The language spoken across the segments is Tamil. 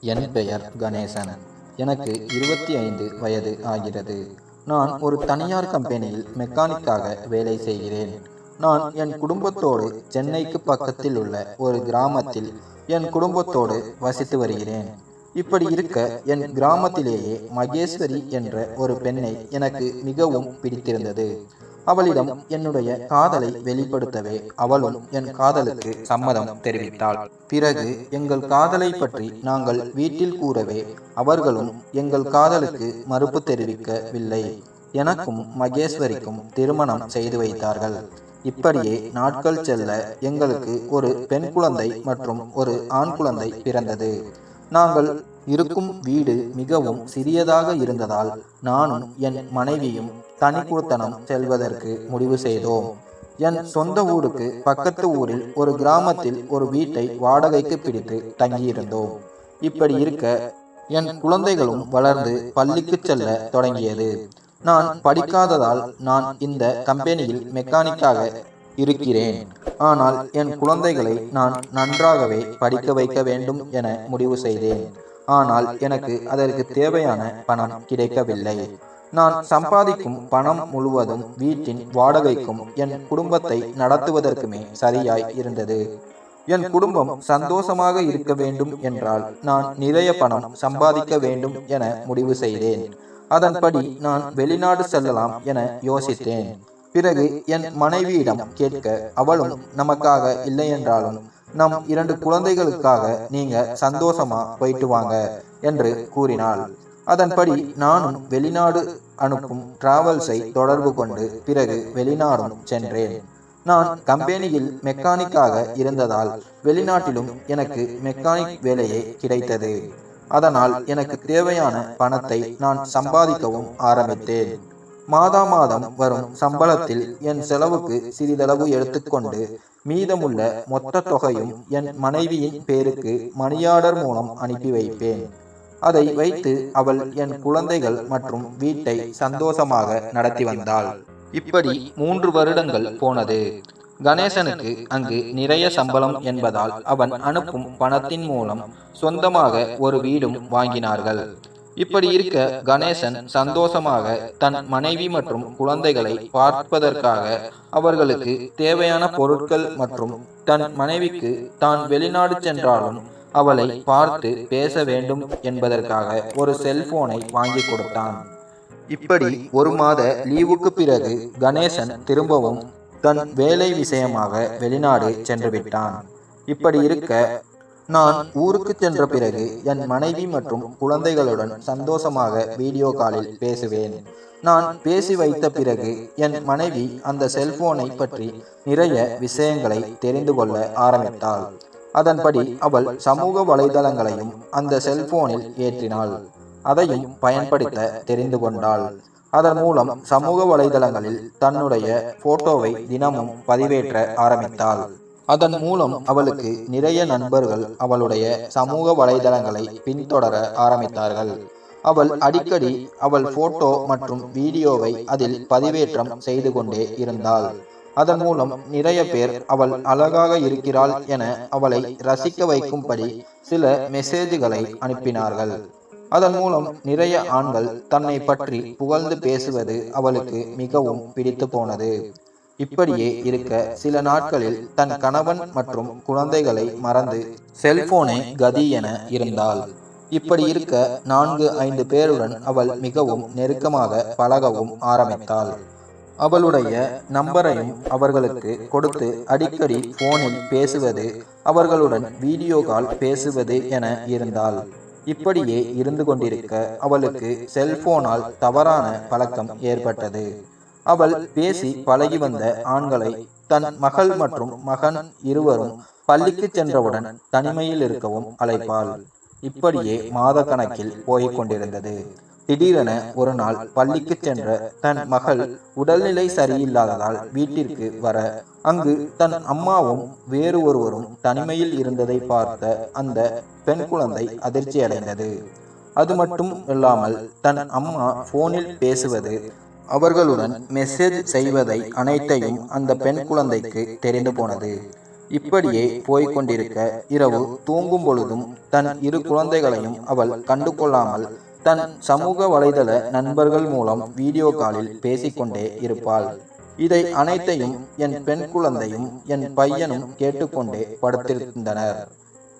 என் பெயர் கணேசன். எனக்கு இருபத்தி ஐந்து வயது ஆகிறது. நான் ஒரு தனியார் கம்பெனியில் மெக்கானிக்காக வேலை செய்கிறேன். நான் என் குடும்பத்தோடு சென்னைக்கு பக்கத்தில் உள்ள ஒரு கிராமத்தில் என் குடும்பத்தோடு வசித்து வருகிறேன். இப்படி இருக்க என் கிராமத்திலேயே மகேஸ்வரி என்ற ஒரு பெண்ணை எனக்கு மிகவும் பிடித்திருந்தது. அவளிடம் என்னுடைய காதலை வெளிப்படுத்தவே அவளும் என் காதலுக்கு சம்மதம் தெரிவித்தாள். பிறகு எங்கள் காதலை பற்றி நாங்கள் வீட்டில் கூறவே அவர்களும் எங்கள் காதலுக்கு மறுப்பு தெரிவிக்கவில்லை. எனக்கும் மகேஸ்வரிக்கும் திருமணம் செய்து வைத்தார்கள். இப்படியே நாட்கள் செல்ல எங்களுக்கு ஒரு பெண் குழந்தை மற்றும் ஒரு ஆண் குழந்தை பிறந்தது. நாங்கள் இருக்கும் வீடு மிகவும் சிறியதாக இருந்ததால் நானும் என் மனைவியும் தனிக்குழுத்தனம் செல்வதற்கு முடிவு செய்தோம். என் சொந்த ஊருக்கு பக்கத்து ஊரில் ஒரு கிராமத்தில் ஒரு வீட்டை வாடகைக்கு பிடித்து தங்கியிருந்தோம். இப்படி இருக்க என் குழந்தைகளும் வளர்ந்து பள்ளிக்கு செல்ல தொடங்கியது. நான் படிக்காததால் நான் இந்த கம்பெனியில் மெக்கானிக்காக இருக்கிறேன். ஆனால் என் குழந்தைகளை நான் நன்றாகவே படிக்க வைக்க வேண்டும் என முடிவு செய்தேன். ஆனால் எனக்கு அதற்கு தேவையான பணம் கிடைக்கவில்லை. நான் சம்பாதிக்கும் பணம் முழுவதும் வீட்டின் வாடகைக்கும் என் குடும்பத்தை நடத்துவதற்குமே சரியாய் இருந்தது. என் குடும்பம் சந்தோஷமாக இருக்க வேண்டும் என்றால் நான் நிறைய பணம் சம்பாதிக்க வேண்டும் என முடிவு செய்தேன். அதன்படி நான் வெளிநாடு செல்லலாம் என யோசித்தேன். பிறகு என் மனைவியிடம் கேட்க அவளும் நமக்காக இல்லையென்றாலும் நம் இரண்டு குழந்தைகளுக்காக நீங்க சந்தோஷமா போயிட்டு வாங்க என்று கூறினாள். அதன்படி நானும் வெளிநாடு அனுப்பும் டிராவல்ஸை தொடர்பு கொண்டு பிறகு வெளிநாடும் சென்றேன். நான் கம்பெனியில் மெக்கானிக்காக இருந்ததால் வெளிநாட்டிலும் எனக்கு மெக்கானிக் வேலையே கிடைத்தது. அதனால் எனக்கு தேவையான பணத்தை நான் சம்பாதிக்கவும் ஆரம்பித்தேன். மாதா மாதம் வரும் சம்பளத்தில் என் செலவுக்கு சிறிதளவு எடுத்துக்கொண்டு மீதமுள்ள மொத்த தொகையும் என் மனைவியின் பேருக்கு மணியார்டர் மூலம் அனுப்பி வைப்பேன். அதை வைத்து அவள் என் குழந்தைகள் மற்றும் வீட்டை சந்தோஷமாக நடத்தி வந்தாள். இப்படி மூன்று வருடங்கள் போனது. கணேசனுக்கு அங்கு நிறைய சம்பளம் என்பதால் அவன் அனுப்பும் பணத்தின் மூலம் சொந்தமாக ஒரு வீடும் வாங்கினார்கள். இப்படி இருக்க கணேசன் சந்தோஷமாக தன் மனைவி மற்றும் குழந்தைகளை பார்ப்பதற்காக அவர்களுக்கு தேவையான பொருட்கள் மற்றும் தன் மனைவிக்கு தான் வெளிநாடு சென்றாலும் அவளை பார்த்து பேச வேண்டும் என்பதற்காக ஒரு செல்போனை வாங்கி கொடுத்தான். இப்படி ஒரு மாத லீவுக்கு பிறகு கணேசன் திரும்பவும் தன் வேலை விஷயமாக வெளிநாடு சென்று விட்டான் இப்படி இருக்க நான் ஊருக்கு சென்ற பிறகு என் மனைவி மற்றும் குழந்தைகளுடன் சந்தோஷமாக வீடியோ காலில் பேசுவேன். நான் பேசி வைத்த பிறகு என் மனைவி அந்த செல்போனை பற்றி நிறைய விஷயங்களை தெரிந்து கொள்ள ஆரம்பித்தாள். அதன்படி அவள் சமூக வலைதளங்களையும் அந்த செல்போனில் ஏற்றினாள். அதையும் பயன்படுத்த தெரிந்து கொண்டாள். அதன் மூலம் சமூக வலைதளங்களில் தன்னுடைய போட்டோவை தினமும் பதிவேற்ற ஆரம்பித்தாள். அதன் மூலம் அவளுக்கு நிறைய நண்பர்கள் அவளுடைய சமூக வலைதளங்களை பின்தொடர ஆரம்பித்தார்கள். அவள் அடிக்கடி அவள் போட்டோ மற்றும் வீடியோவை அதில் பதிவேற்றம் செய்து கொண்டே இருந்தாள். அதன் மூலம் நிறைய பேர் அவள் அழகாக இருக்கிறாள் என அவளை ரசிக்க வைக்கும்படி சில மெசேஜ்களை அனுப்பினார்கள். அதன் மூலம் நிறைய ஆண்கள் தன்னை பற்றி புகழ்ந்து பேசுவது அவளுக்கு மிகவும் பிடித்து போனது. இப்படியே இருக்க சில நாட்களில் தன் கணவன் மற்றும் குழந்தைகளை மறந்து செல்போனே கதி என இருந்தாள். இப்படி இருக்க நான்கு ஐந்து பேருடன் அவள் மிகவும் நெருக்கமாக பழகவும் ஆரம்பித்தாள். அவளுடைய நம்பரையும் அவர்களுக்கு கொடுத்து அடிக்கடி போனில் பேசுவது அவர்களுடன் வீடியோ கால் பேசுவது என இருந்தாள். இப்படியே இருந்து கொண்டிருக்க அவளுக்கு செல்போனால் தவறான பழக்கம் ஏற்பட்டது. அவள் பேசி பழகி வந்த ஆண்களை தன் மகள் மற்றும் மகன் இருவரும் பள்ளிக்கு சென்றவுடன் தனிமையில் இருக்கவும் அழைப்பாள். இப்படியே மாத கணக்கில் போய்க் கொண்டிருந்தது. திடீரென ஒரு நாள் பள்ளிக்கு சென்ற தன் மகள் உடல்நிலை சரியில்லாததால் வீட்டிற்கு வர அங்கு தன் அம்மாவும் வேறு ஒருவரும் தனிமையில் இருந்ததை பார்த்த அந்த பெண் குழந்தை அதிர்ச்சி அடைந்தது அது மட்டும் இல்லாமல் தன் அம்மா போனில் பேசுவது அவர்களுடன் மெசேஜ் செய்வதை அனைத்தையும் அந்த பெண் குழந்தைக்கு தெரிந்து போனது. இப்படியே போய்கொண்டிருக்க இரவு தூங்கும் பொழுதும் தன் இரு குழந்தைகளையும் அவள் கண்டு கொள்ளாமல் தன் சமூக வலைதள நண்பர்கள் மூலம் வீடியோ காலில் பேசிக்கொண்டே இருப்பாள். இதை அனைத்தையும் என் பெண் குழந்தையும் என் பையனும் கேட்டுக்கொண்டே படுத்திருந்தனர்.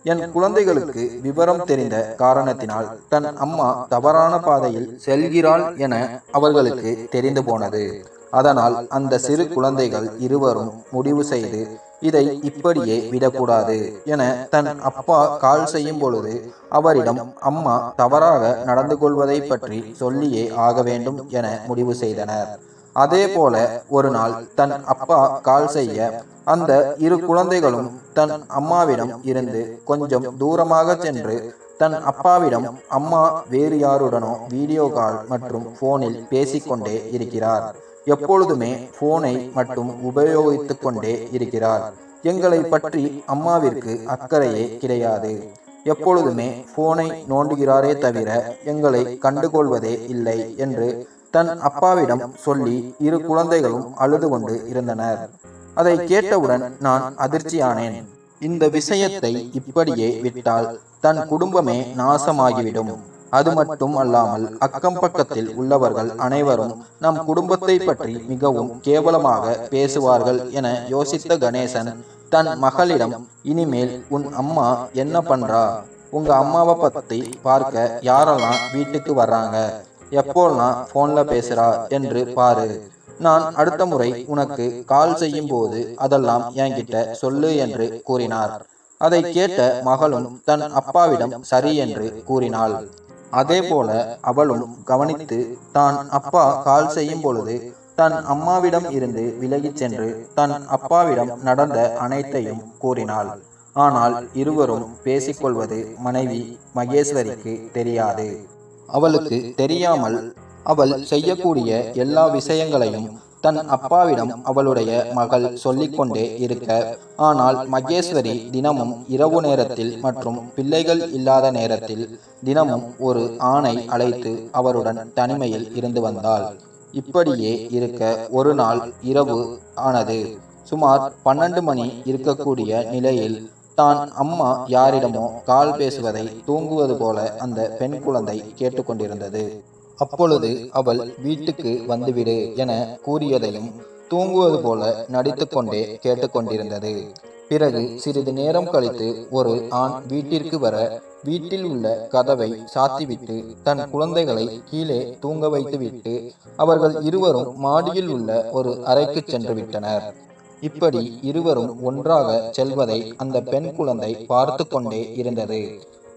என் குழந்தைகளுக்கு விவரம் தெரிந்த காரணத்தினால் தன் அம்மா தவறான பாதையில் செல்கிறாள் என அவர்களுக்கு தெரிந்து போனது. அதனால் அந்த சிறு குழந்தைகள் இருவரும் முடிவு செய்து இதை இப்படியே விடக்கூடாது என தன் அப்பா கால் செய்யும் பொழுது அவரிடம் அம்மா தவறாக நடந்து கொள்வதை பற்றி சொல்லியே ஆக வேண்டும் என முடிவு செய்தனர். அதே போல ஒரு நாள் தன் அப்பா கால் செய்ய அந்த இரு குழந்தைகளும் தன் அம்மாவிடம் இருந்து கொஞ்சம் தூரமாக சென்று தன் அப்பாவிடம் அம்மா வேறு யாருடனோ வீடியோ கால் மற்றும் போனில் பேசிக்கொண்டே இருக்கிறார். எப்பொழுதுமே போனை மட்டும் உபயோகித்துக் கொண்டே இருக்கிறார். எங்களை பற்றி அம்மாவிற்கு அக்கறையே கிடையாது. எப்பொழுதுமே போனை நோண்டுகிறாரே தவிர எங்களை கண்டுகொள்வதே இல்லை என்று தன் அப்பாவிடம் சொல்லி இரு குழந்தைகளும் அழுது கொண்டு இருந்தனர். அதை கேட்டவுடன் நான் அதிர்ச்சியானேன். இந்த விஷயத்தை இப்படியே விட்டால் தன் குடும்பமே நாசமாகிவிடும். அது மட்டும் அல்லாமல் அக்கம் பக்கத்தில் உள்ளவர்கள் அனைவரும் நம் குடும்பத்தை பற்றி மிகவும் கேவலமாக பேசுவார்கள் என யோசித்த கணேசன் தன் மகளிடம் இனிமேல் உன் அம்மா என்ன பண்றா? உங்க அம்மாவை பத்தி பார்க்க யாரெல்லாம் வீட்டுக்கு வர்றாங்க? எப்போல்லாம் போன்ல பேசுறா என்று பாரு. நான் அடுத்த முறை உனக்கு கால் செய்யும் போது அதெல்லாம் என்கிட்ட சொல்லு என்று கூறினார். அதை கேட்ட மகளும் தன் அப்பாவிடம் சரி என்று கூறினாள். அதே போல அவளும் கவனித்து தான் அப்பா கால் செய்யும் பொழுது தன் அம்மாவிடம் இருந்து விலகிச் சென்று தன் அப்பாவிடம் நடந்த அனைத்தையும் கூறினாள். ஆனால் இருவரும் பேசிக்கொள்வது மனைவி மகேஸ்வரிக்கு தெரியாது. அவளுக்கு தெரியாமல் அவள் செய்யக்கூடிய எல்லா விஷயங்களையும் தன் அப்பாவிடம் அவளுடைய மகள் சொல்லிக்கொண்டே இருக்க ஆனால் மகேஸ்வரி தினமும் இரவு நேரத்தில் மற்றும் பிள்ளைகள் இல்லாத நேரத்தில் தினமும் ஒரு ஆணை அழைத்து அவருடன் தனிமையில் இருந்து வந்தாள். இப்படியே இருக்க ஒரு நாள் இரவு ஆனது. சுமார் பன்னெண்டு மணி இருக்கக்கூடிய நிலையில் தான் அம்மா யாரிடமோ கால் பேசுவதை தூங்குவது போல அந்த பெண் குழந்தை கேட்டுக்கொண்டிருந்தது. அப்பொழுது அவள் வீட்டுக்கு வந்துவிடு என கூறியதையும் தூங்குவது போல நடித்துக்கொண்டே கேட்டுக்கொண்டிருந்தது. பிறகு சிறிது நேரம் கழித்து ஒரு ஆண் வீட்டிற்கு வர வீட்டில் உள்ள கதவை சாத்திவிட்டு தன் குழந்தைகளை கீழே தூங்க வைத்துவிட்டு அவர்கள் இருவரும் மாடியில் உள்ள ஒரு அறைக்கு சென்று விட்டனர். இப்படி இருவரும் ஒன்றாக செல்வதை அந்த பெண் குழந்தை பார்த்து கொண்டே இருந்தது.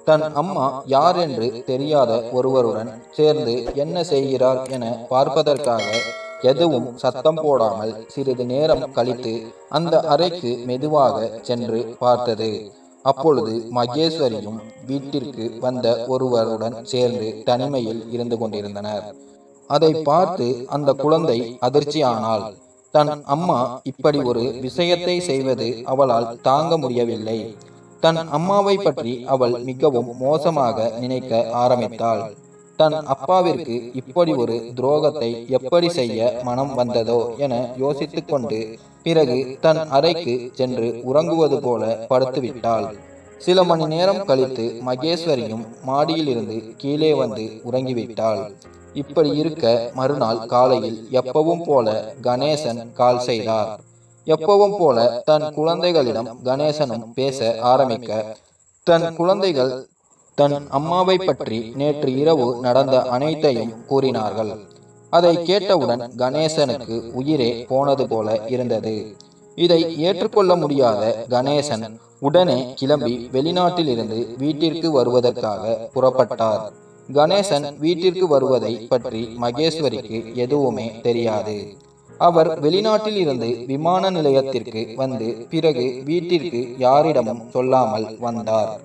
தன் அம்மா யார் என்று தெரியாத ஒருவருடன் சேர்ந்து என்ன செய்கிறார் என பார்ப்பதற்காக எதுவும் சத்தம் போடாமல் சிறிது நேரம் கழித்து அந்த அறைக்கு மெதுவாக சென்று பார்த்தது. அப்பொழுது மகேஸ்வரியும் வீட்டிற்கு வந்த ஒருவருடன் சேர்ந்து தனிமையில் இருந்து கொண்டிருந்தனர். அதை பார்த்து அந்த குழந்தை அதிர்ச்சியானாள் தன் அம்மா இப்படி ஒரு விஷயத்தை செய்வது அவளால் தாங்க முடியவில்லை. தன் அம்மாவை பற்றி அவள் மிகவும் மோசமாக நினைக்க ஆரம்பித்தாள். தன் அப்பாவிற்கு இப்படி ஒரு துரோகத்தை எப்படி செய்ய மனம் வந்ததோ என யோசித்துக் கொண்டு பிறகு தன் அறைக்கு சென்று உறங்குவது போல படுத்துவிட்டாள். சில மணி நேரம் கழித்து மகேஸ்வரியும் மாடியிலிருந்து கீழே வந்து உறங்கிவிட்டாள். இப்படி இருக்க மறுநாள் காலையில் எப்பவும் போல கணேசன் கால் செய்தார். எப்பவும் போல தன் குழந்தைகளிடம் கணேசனும் பேச ஆரம்பிக்க தன் குழந்தைகள் தன் அம்மாவை பற்றி நேற்று இரவு நடந்த அனைத்தையும் கூறினார்கள். அதை கேட்டவுடன் கணேசனுக்கு உயிரே போனது போல இருந்தது. இதை ஏற்றுக்கொள்ள முடியாத கணேசன் உடனே கிளம்பி வெளிநாட்டிலிருந்து வீட்டிற்கு வருவதற்காக புறப்பட்டார். கணேசன் வீட்டிற்கு வருவதை பற்றி மகேஸ்வரிக்கு எதுவுமே தெரியாது. அவர் வெளிநாட்டில் இருந்து விமான நிலையத்திற்கு வந்து பிறகு வீட்டிற்கு யாரிடமும் சொல்லாமல் வந்தார்.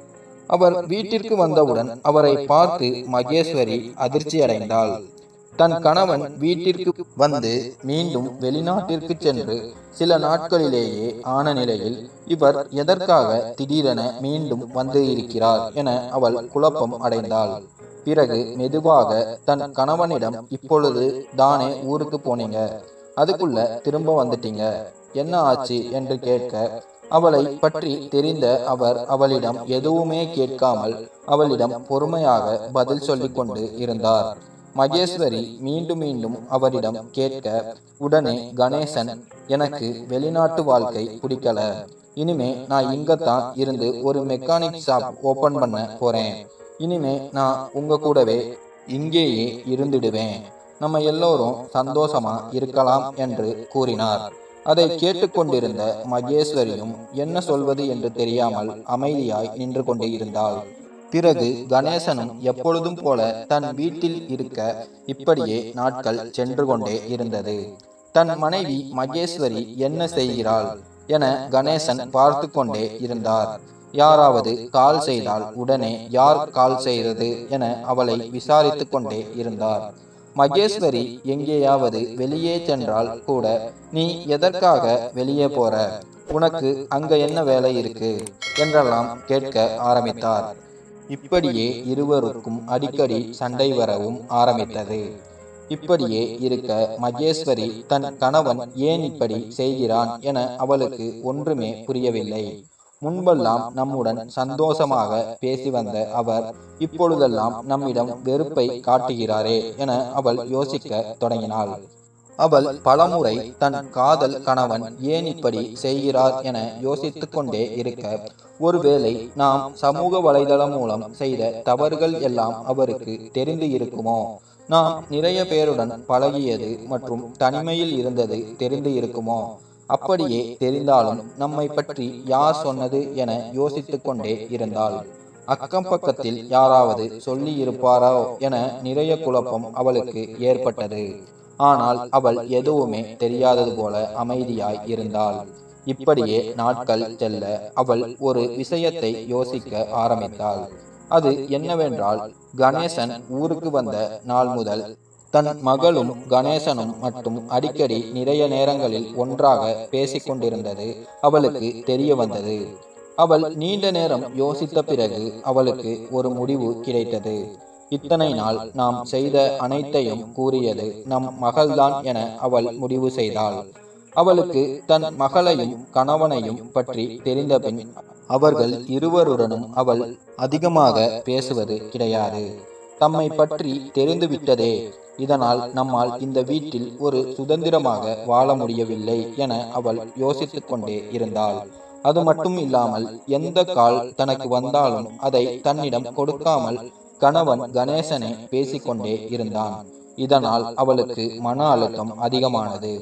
அவர் வீட்டிற்கு வந்தவுடன் அவரை பார்த்து மகேஸ்வரி அதிர்ச்சியடைந்தாள். தன் கணவன் வீட்டிற்கு வந்து மீண்டும் வெளிநாட்டிற்கு சென்று சில நாட்களிலேயே ஆன நிலையில் இவர் எதற்காக திடீரென மீண்டும் வந்து இருக்கிறார் என அவள் குழப்பம் அடைந்தாள். பிறகு மெதுவாக தன் கணவனிடம் இப்பொழுது தானே ஊருக்கு போனீங்க? அதுக்குள்ள திரும்ப வந்துட்டீங்க. என்ன ஆச்சு என்று கேட்க அவளை பற்றி தெரிந்த அவர் அவளிடம் எதுவுமே கேட்காமல் அவளிடம் பொறுமையாக பதில் சொல்லி கொண்டு இருந்தார். மகேஸ்வரி மீண்டும் மீண்டும் அவரிடம் கேட்க உடனே கணேசன் எனக்கு வெளிநாட்டு வாழ்க்கை பிடிக்கல. இனிமே நான் இங்கத்தான் இருந்து ஒரு மெக்கானிக் ஷாப் ஓபன் பண்ண போறேன். இனிமே நான் உங்க கூடவே இங்கேயே இருந்துடுவேன். நம்ம எல்லோரும் சந்தோஷமா இருக்கலாம் என்று கூறினார். அதை கேட்டுக்கொண்டிருந்த மகேஸ்வரியும் என்ன சொல்வது என்று தெரியாமல் அமைதியாய் நின்று கொண்டே இருந்தாள் பிறகு கணேசனும் எப்பொழுதும் போல தன் வீட்டில் இருக்க இப்படியே நாட்கள் சென்று கொண்டே இருந்தது. தன் மனைவி மகேஸ்வரி என்ன செய்கிறாள் என கணேசன் பார்த்து கொண்டே இருந்தார். யாராவது கால் செய்தால் உடனே யார் கால் செய்தது என அவளை விசாரித்துக் கொண்டே இருந்தார். மகேஸ்வரி எங்கேயாவது வெளியே சென்றால் கூட நீ எதற்காக வெளியே போற? உனக்கு அங்க என்ன வேலை இருக்கு? என்றெல்லாம் கேட்க ஆரம்பித்தார். இப்படியே இருவருக்கும் அடிக்கடி சண்டை வரவும் ஆரம்பித்தது. இப்படியே இருக்க மகேஸ்வரி தன் கணவன் ஏன் இப்படி செய்கிறான்? என அவளுக்கு ஒன்றுமே புரியவில்லை. முன்பெல்லாம் நம்முடன் சந்தோஷமாக பேசி வந்த அவர் இப்பொழுதெல்லாம் நம்மிடம் வெறுப்பை காட்டுகிறாரே என அவள் யோசிக்க தொடங்கினாள். அவள் பலமுறை தன் காதல் கணவன் ஏன் இப்படி செய்கிறார் என யோசித்துக் கொண்டே இருக்க ஒருவேளை நாம் சமூக வலைதளம் மூலம் செய்த தவறுகள் எல்லாம் அவருக்கு தெரிந்து இருக்குமோ? நாம் நிறைய பேருடன் பழகியது மற்றும் தனிமையில் இருந்தது தெரிந்து இருக்குமோ? அப்படியே தெரிந்தாலும் நம்மை பற்றி யார் சொன்னது என யோசித்துக் கொண்டே இருந்தாள். அக்கம் பக்கத்தில் யாராவது சொல்லி இருப்பாரோ என நிறைய குழப்பம் அவளுக்கு ஏற்பட்டது. ஆனால் அவள் எதுவுமே தெரியாதது போல அமைதியாய் இருந்தாள். இப்படியே நாட்கள் செல்ல அவள் ஒரு விஷயத்தை யோசிக்க ஆரம்பித்தாள். அது என்னவென்றால் கணேசன் ஊருக்கு வந்த நாள் முதல் தன் மகளும் கணேசனும் மட்டும் அடிக்கடி நிறைய நேரங்களில் ஒன்றாக பேசிக்கொண்டிருந்தது அவளுக்கு தெரிய வந்தது. அவள் நீண்ட நேரம் யோசித்த பிறகு அவளுக்கு ஒரு முடிவு கிடைத்தது. இத்தனை நாள் நாம் செய்த அனைத்தையும் கூறியது நம் மகள்தான் என அவள் முடிவு செய்தாள். அவளுக்கு தன் மகளையும் கணவனையும் பற்றி தெரிந்தபின் அவர்கள் இருவருடனும் அவள் அதிகமாக பேசுவது கிடையாது. தம்மை பற்றி தெரிந்துவிட்டதே. இதனால் நம்மால் இந்த வீட்டில் ஒரு சுதந்திரமாக வாழ முடியவில்லை என அவள் யோசித்துக் கொண்டே இருந்தாள். அது மட்டும் இல்லாமல் எந்த கால் தனக்கு வந்தாலும் அதை தன்னிடம் கொடுக்காமல் கணவன் கணேசனை பேசிக்கொண்டே இருந்தான். இதனால் அவளுக்கு மன அழுத்தம் அதிகமானது.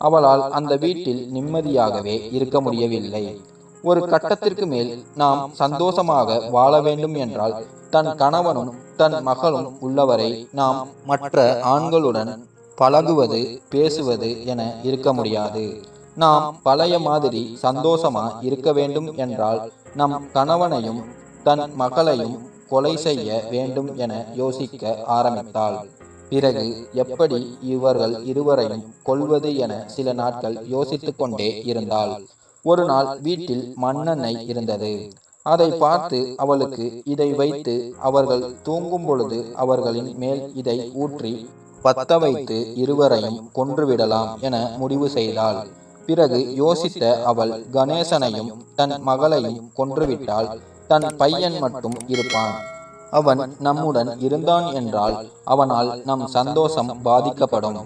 அவளால் அந்த வீட்டில் நிம்மதியாகவே இருக்க முடியவில்லை. ஒரு கட்டத்திற்கு மேல் நாம் சந்தோஷமாக வாழ வேண்டும் என்றால் தன் கணவனும் தன் மகளும் உள்ளவரை நாம் மற்ற ஆண்களுடன் பழகுவது பேசுவது என இருக்க முடியாது. நாம் பழைய மாதிரி சந்தோஷமா இருக்க வேண்டும் என்றால் நம் கணவனையும் தன் மகளையும் கொலை செய்ய வேண்டும் என யோசிக்க ஆரம்பித்தாள். பிறகு எப்படி இவர்கள் இருவரையும் கொள்வது என சில நாட்கள் யோசித்துக் கொண்டே இருந்தாள். ஒரு நாள் வீட்டில் மண்ணெண்ணெய் இருந்தது. அதை பார்த்து அவளுக்கு இதை வைத்து அவர்கள் தூங்கும் பொழுது அவர்களின் மேல் இதை ஊற்றி பத்த வைத்து இருவரையும் கொன்றுவிடலாம் என முடிவு செய்தாள். பிறகு யோசித்த அவள் கணேசனையும் தன் மகளையும் கொன்றுவிட்டால் தன் பையன் மட்டும் இருப்பான். அவன் நம்முடன் இருந்தான் என்றால் அவனால் நம் சந்தோஷம் பாதிக்கப்படும்.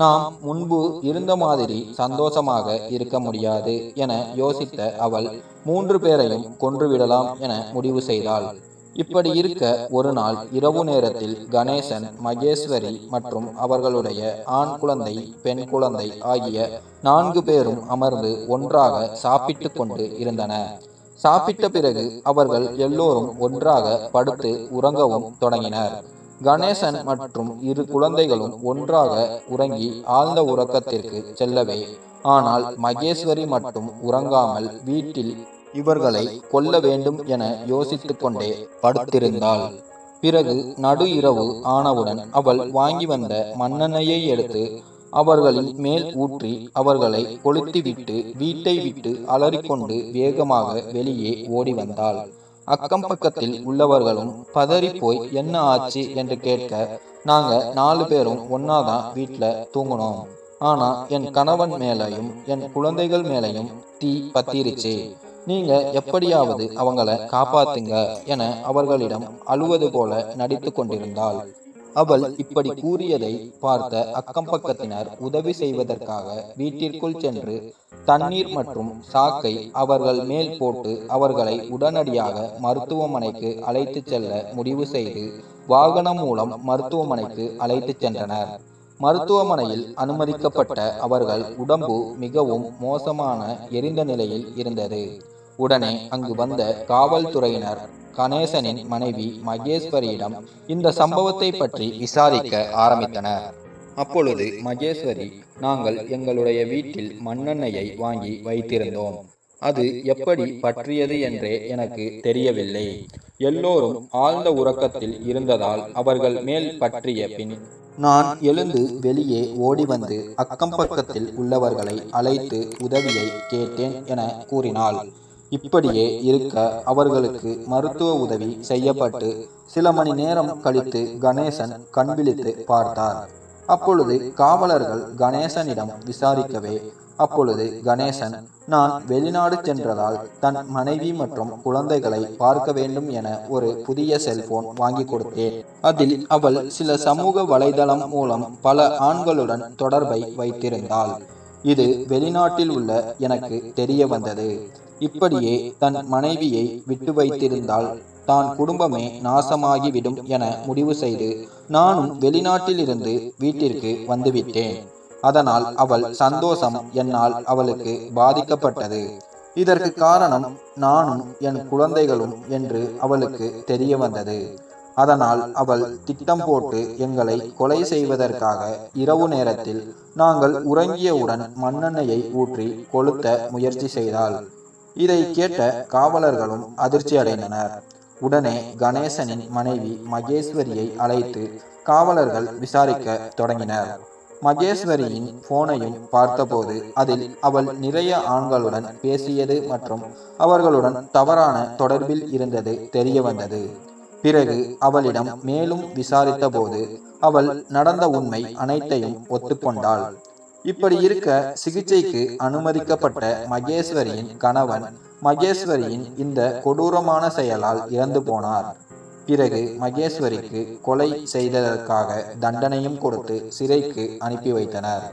நாம் முன்பு இருந்த மாதிரி சந்தோஷமாக இருக்க முடியாது என யோசித்த அவள் மூன்று பேரையும் கொன்றுவிடலாம் என முடிவு செய்தாள். இப்படி இருக்க ஒரு நாள் இரவு நேரத்தில் கணேசன் மகேஸ்வரி மற்றும் அவர்களுடைய ஆண் குழந்தை பெண் குழந்தை ஆகிய நான்கு பேரும் அமர்ந்து ஒன்றாக சாப்பிட்டு கொண்டு இருந்தன. சாப்பிட்ட பிறகு அவர்கள் எல்லோரும் ஒன்றாக படுத்து உறங்கவும் தொடங்கினர். கணேசன் மற்றும் இரு குழந்தைகளும் ஒன்றாக உறங்கி ஆழ்ந்த உறக்கத்திற்கு செல்லவே ஆனால் மகேஸ்வரி மட்டும் உறங்காமல் வீட்டில் இவர்களை கொல்ல வேண்டும் என யோசித்துக் கொண்டே படுத்திருந்தாள். பிறகு நடு இரவு ஆனவுடன் அவள் வாங்கி வந்த மண்ணெண்ணெயை எடுத்து அவர்களின் மேல் ஊற்றி அவர்களை கொளுத்திவிட்டு வீட்டை விட்டு அலறிக்கொண்டு வேகமாக வெளியே ஓடி வந்தாள். அக்கம் பக்கத்தில் உள்ளவர்களும் பதறி போய் என்ன ஆச்சு? என்று கேட்க நாங்க நாலு பேரும் ஒன்னாதான் வீட்டுல தூங்கினோம். ஆனா என் கணவன் மேலையும் என் குழந்தைகள் மேலையும் தீ பத்திருச்சு. நீங்க எப்படியாவது அவங்கள காப்பாத்துங்க என அவர்களிடம் அழுவது போல நடித்து கொண்டிருந்தாள். அவள் இப்படி கூறியதை பார்த்த அக்கம் பக்கத்தினர் உதவி செய்வதற்காக வீட்டிற்குள் சென்று தண்ணீர் மற்றும் சாக்கை அவர்கள் மேல் போட்டு அவர்களை உடனடியாக மருத்துவமனைக்கு அழைத்து செல்ல முடிவு செய்து வாகனம் மூலம் மருத்துவமனைக்கு அழைத்து சென்றனர். மருத்துவமனையில் அனுமதிக்கப்பட்ட அவர்கள் உடம்பு மிகவும் மோசமான எரிந்த நிலையில் இருந்தது. உடனே அங்கு வந்த காவல்துறையினர் கணேசனின் மனைவி மகேஸ்வரியிடம் இந்த சம்பவத்தை பற்றி விசாரிக்க ஆரம்பித்தனர். அப்பொழுது மகேஸ்வரி நாங்கள் எங்களுடைய வீட்டில் மண்ணெண்ணெயை வாங்கி வைத்திருந்தோம். அது எப்படி பற்றியது என்றே எனக்கு தெரியவில்லை. எல்லோரும் ஆழ்ந்த உறக்கத்தில் இருந்ததால் அவர்கள் மேல் பற்றிய பின் நான் எழுந்து வெளியே ஓடி வந்து அக்கம் பக்கத்தில் உள்ளவர்களை அழைத்து உதவியை கேட்டேன் என கூறினாள். இப்படியே இருக்க அவர்களுக்கு மருத்துவ உதவி செய்யப்பட்டு சில மணி நேரம் கழித்து கணேசன் கண்விழித்து பார்த்தார். அப்பொழுது காவலர்கள் கணேசனிடம் விசாரிக்கவே அப்பொழுது கணேசன் நான் வெளிநாடு சென்றதால் தன் மனைவி மற்றும் குழந்தைகளை பார்க்க வேண்டும் என ஒரு புதிய செல்போன் வாங்கி கொடுத்தேன். அதில் அவள் சில சமூக வலைதளம் மூலம் பல ஆண்களுடன் தொடர்பை வைத்திருந்தாள். இது வெளிநாட்டில் உள்ள எனக்கு தெரிய வந்தது. இப்படியே தன் மனைவியை விட்டு வைத்திருந்தால் தான் குடும்பமே நாசமாகிவிடும் என முடிவு செய்து நானும் வெளிநாட்டிலிருந்து வீட்டிற்கு வந்துவிட்டேன். அதனால் அவள் சந்தோஷம் என்னால் அவளுக்கு பாதிக்கப்பட்டது. இதற்கு காரணம் நானும் என் குழந்தைகளும் என்று அவளுக்கு தெரிய வந்தது. அதனால் அவள் திட்டம் போட்டு எங்களை கொலை செய்வதற்காக இரவு நேரத்தில் நாங்கள் உறங்கியவுடன் மண்ணெண்ணெயை ஊற்றி கொளுத்த முயற்சி செய்தாள். இதை கேட்ட காவலர்களும் அதிர்ச்சி அடைந்தனர் உடனே கணேசனின் மனைவி மகேஸ்வரியை அழைத்து காவலர்கள் விசாரிக்க தொடங்கினர். மகேஸ்வரியின் போனையும் பார்த்தபோது அதில் அவள் நிறைய ஆண்களுடன் பேசியது மற்றும் அவர்களுடன் தவறான தொடர்பில் இருந்தது தெரிய வந்தது. பிறகு அவளிடம் மேலும் விசாரித்தபோது அவள் நடந்த உண்மை அனைத்தையும் ஒத்துக்கொண்டாள். இப்படி இருக்க சிகிச்சைக்கு அனுமதிக்கப்பட்ட மகேஸ்வரியின் கணவன் மகேஸ்வரியின் இந்த கொடூரமான செயலால் இறந்து போனார். பிறகு மகேஸ்வரிக்கு கொலை செய்ததற்காக தண்டனையும் கொடுத்து சிறைக்கு அனுப்பி வைத்தனர்.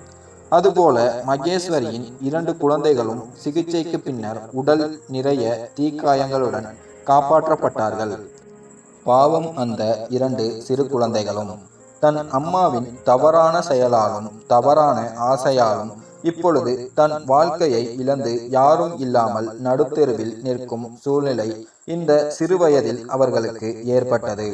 அதுபோல மகேஸ்வரியின் இரண்டு குழந்தைகளும் சிகிச்சைக்கு பின்னர் உடல் நிறைய தீக்காயங்களுடன் காப்பாற்றப்பட்டார்கள். பாவம் அந்த இரண்டு சிறு குழந்தைகளும் தன் அம்மாவின் தவறான செயலாலும் தவறான ஆசையாலும் இப்பொழுது தன் வாழ்க்கையை இழந்து யாரும் இல்லாமல் நடுத்தெருவில் நிற்கும் சூழ்நிலை இந்த சிறுவயதில் அவர்களுக்கு ஏற்பட்டது.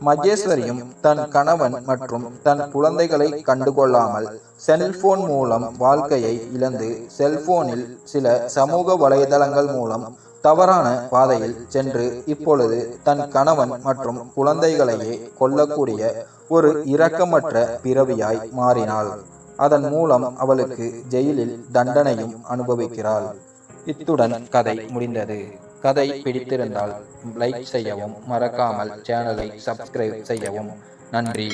மகேஸ்வரியும் தன் கணவன் மற்றும் தன் குழந்தைகளை கண்டுகொள்ளாமல் செல்போன் மூலம் வாழ்க்கையை இழந்து செல்போனில் சில சமூக வலைதளங்கள் மூலம் தவறான பாதையில் சென்று இப்பொழுது தன் கணவன் மற்றும் குழந்தைகளையே கொல்லக்கூடிய ஒரு இரக்கமற்ற பிறவியாய் மாறினாள். அதன் மூலம் அவளுக்கு ஜெயிலில் தண்டனையும் அனுபவிக்கிறாள். இத்துடன் கதை முடிந்தது. கதை பிடித்திருந்தால் லைக் செய்யவும் மறக்காமல் சேனலை சப்ஸ்கிரைப் செய்யவும். நன்றி.